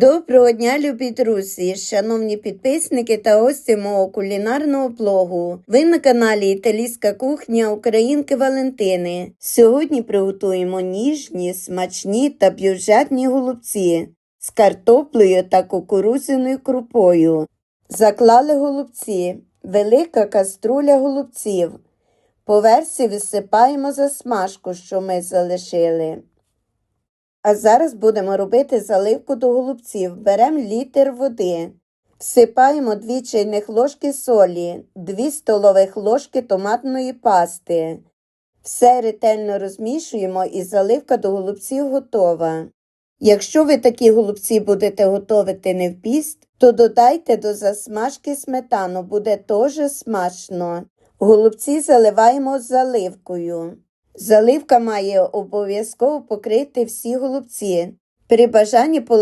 Доброго дня, любі друзі, шановні підписники та гості мого кулінарного блогу. Ви на каналі Італійська кухня Українки Валентини. Сьогодні приготуємо ніжні, смачні та бюджетні голубці з картоплею та кукурудзяною крупою. Заклали голубці, велика каструля голубців. По версії висипаємо засмажку, що ми залишили. А зараз будемо робити заливку до голубців. Беремо літр води. Всипаємо 2 чайних ложки солі, 2 столових ложки томатної пасти. Все ретельно розмішуємо і заливка до голубців готова. Якщо ви такі голубці будете готувати не в піст, то додайте до засмажки сметану, буде теж смачно. Голубці заливаємо заливкою. Заливка має обов'язково покрити всі голубці. При бажанні